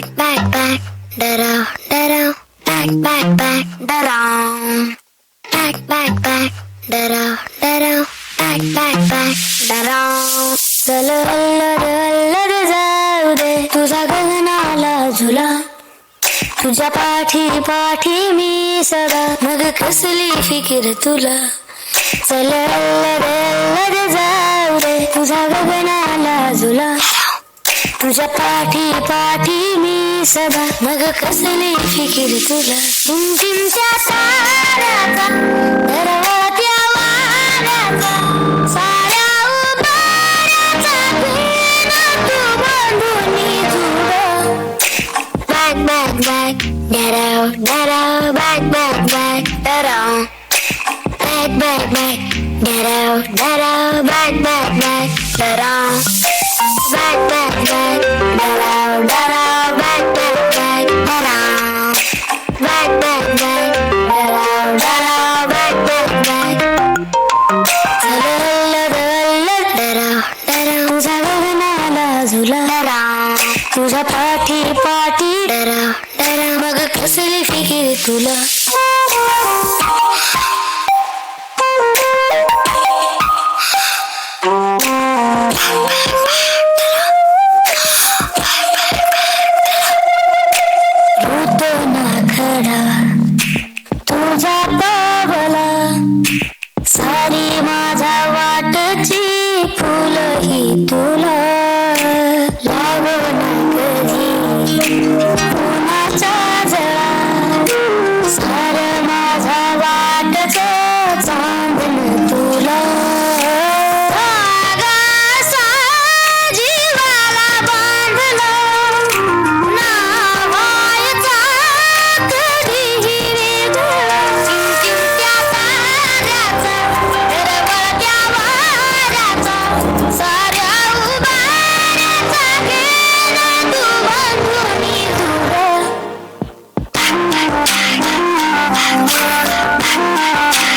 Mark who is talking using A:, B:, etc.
A: back, back, back, डराव डराव back, back, back, डराव back, back, back, डराव डराव back, back, back, डराव चल अल्लड अल्लड जाऊ दे तुझा गगनाला झुला तुझ्या पाठी पाठी मी सदा मग कसली फिकीर तुला चल अल्लड अल्लड जाऊ दे तुझा गगनाला झुला तुझ्या पाठी पाठी मी सदा. मग कसली फिकीर तुला तुमच्या साऱ्याचा वाऱ्याचा साऱ्या तू बांधून back, back, back, डराव डराव back, back, डराव back, back, back, डराव डराव तुझा पाठी पाठी डरा डरा मग कसली फिकीर तुला तुझा now.